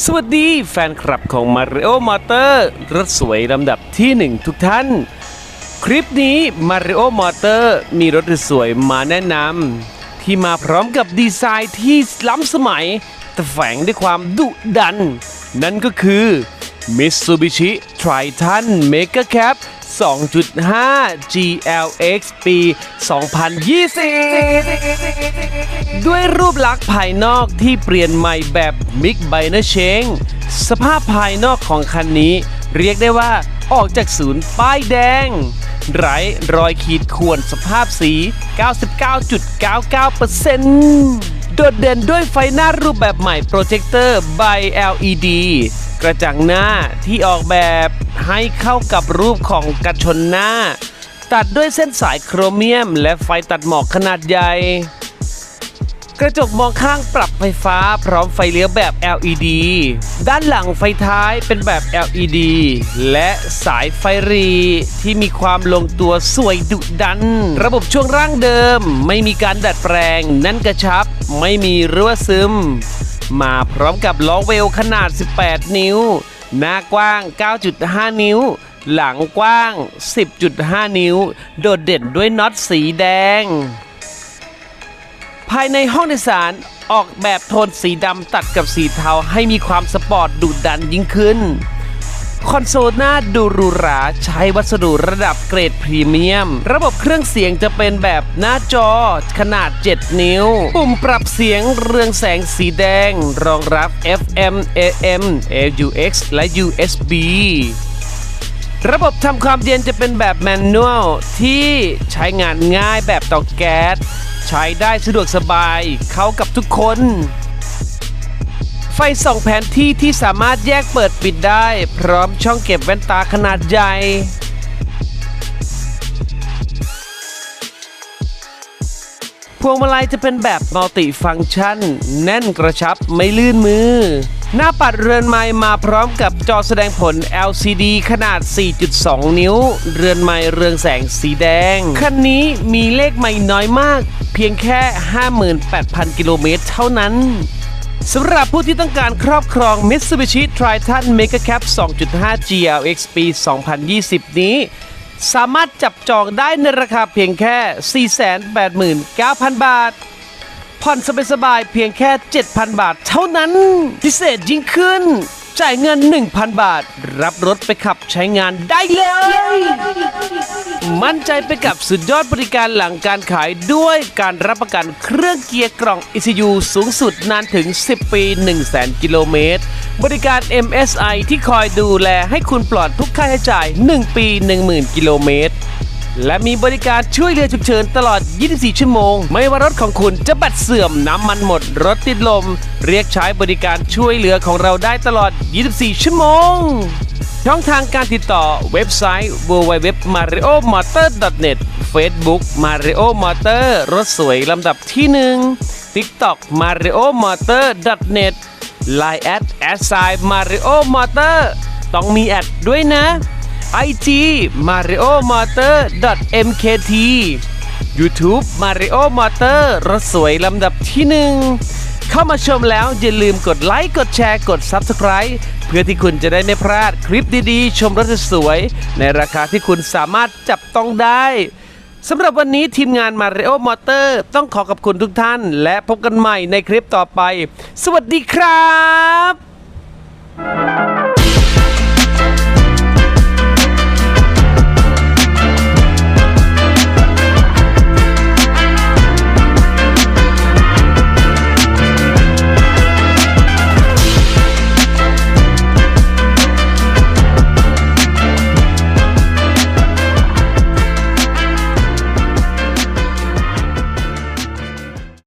สวัสดีแฟนคลับของ Mario Motor รถสวยลำดับที่หนึ่งทุกท่าน คลิปนี้ Mario Motor มีรถสวยมาแนะนำที่มาพร้อมกับดีไซน์ที่ล้ำสมัย แต่แฝงด้วยความดุดัน นั่นก็คือ Mitsubishi Triton Mega Cab 2.5 GLX ปี 2020 ด้วยรูปลักษณ์ภายนอกที่เปลี่ยนใหม่แบบมิกไบเนอร์เชงสภาพภายนอกของคันนี้ เรียกได้ว่าออกจากศูนย์ป้ายแดง ไร้รอยขีดข่วนสภาพสี 99.99%โดดเด่นด้วยไฟหน้ารูปแบบใหม่โปรเจคเตอร์ by LED กระจังหน้าที่ออกแบบให้เข้ากับรูปของกระชนหน้า ตัดด้วยเส้นสายโครเมียม และไฟตัดหมอกขนาดใหญ่ กระจกมองข้างปรับไฟฟ้าพร้อมไฟเลี้ยวแบบ LED ด้านหลังไฟท้ายเป็นแบบ LED และสายไฟรีที่มีความลงตัวสวยดุดัน ระบบช่วงร่างเดิม ไม่มีการดัดแปลงนั่นกระชับ ไม่มีรั่วซึม มาพร้อมกับล้อเวลขนาด 18 นิ้ว หน้ากว้าง 9.5 นิ้ว หลังกว้าง 10.5 นิ้ว โดดเด่นด้วยน็อตสีแดง ภายในห้องโดยสารออกแบบโทนสีดำตัดกับสีเทาให้มีความสปอร์ตดุดันยิ่งขึ้น คอนโซลหน้าดูหรูหราใช้วัสดุระดับเกรดพรีเมียม ระบบเครื่องเสียงจะเป็นแบบหน้าจอขนาด 7 นิ้ว ปุ่มปรับเสียงเรืองแสงสีแดง รองรับ FM AM AUX และ USB ระบบทำความเย็นจะเป็นแบบแมนนวลที่ใช้งานง่ายแบบเตาแก๊ส ใช้ได้สะดวกสบายเข้ากับทุกคน ไฟส่องแผนที่ที่สามารถแยกเปิดปิดได้ พร้อมช่องเก็บแว่นตาขนาดใหญ่พวงมาลัยจะเป็นแบบมัลติฟังก์ชัน แน่นกระชับไม่ลื่นมือ หน้าปัดเรือนไม้มาพร้อมกับจอแสดงผล LCD ขนาด 4.2 นิ้ว เรือนไม้เรืองแสงสีแดง คันนี้มีเลขไม่น้อยมาก เพียงแค่ 58,000 กิโลเมตรเท่านั้น สำหรับผู้ที่ต้องการครอบครอง Mitsubishi Triton Mega Cab 2.5 GLX ปี 2020 นี้ สามารถจับจองได้ในราคาเพียงแค่ 489,000 บาท ผ่อนสบายๆเพียงแค่ 7,000 บาทเท่านั้น พิเศษยิ่งขึ้น จ่ายเงิน 1,000 บาท รับรถไปขับใช้งานได้เลย มั่นใจไปกับสุดยอดบริการหลังการขายด้วยการรับประกันเครื่องเกียร์กล่อง ECU สูงสุดนานถึง 10 ปี 100,000 กิโลเมตร บริการ MSI ที่คอยดูแลให้คุณปลอดทุกค่าใช้จ่าย 1 ปี 10,000 กิโลเมตร และมีบริการช่วยเหลือฉุกเฉินตลอด 24 ชั่วโมง ไม่ว่ารถของคุณจะบัดเสื่อมน้ำมันหมด รถติดลม เรียกใช้บริการช่วยเหลือของเราได้ตลอด 24 ชั่วโมง ช่องทางการติดต่อเว็บไซต์ www.mariomotor.net Facebook Mario Motor รถสวยลำดับที่1 TikTok mariomotor.net Line at s i Mario Motor ต้องมีแอดด้วยนะ IG Mario Motor MKT YouTube Mario Motor รถสวยลำดับที่หนึ่งเข้ามาชมแล้วอย่าลืมกดไลค์กดแชร์กด Subscribe เพื่อที่คุณจะได้ไม่พลาดคลิปดีๆ ชมรถสวย ในราคาที่คุณสามารถจับต้องได้สำหรับวันนี้ทีมงาน Mario Motor ต้องขอขอบคุณทุกท่าน และพบกันใหม่ในคลิปต่อไป สวัสดีครับ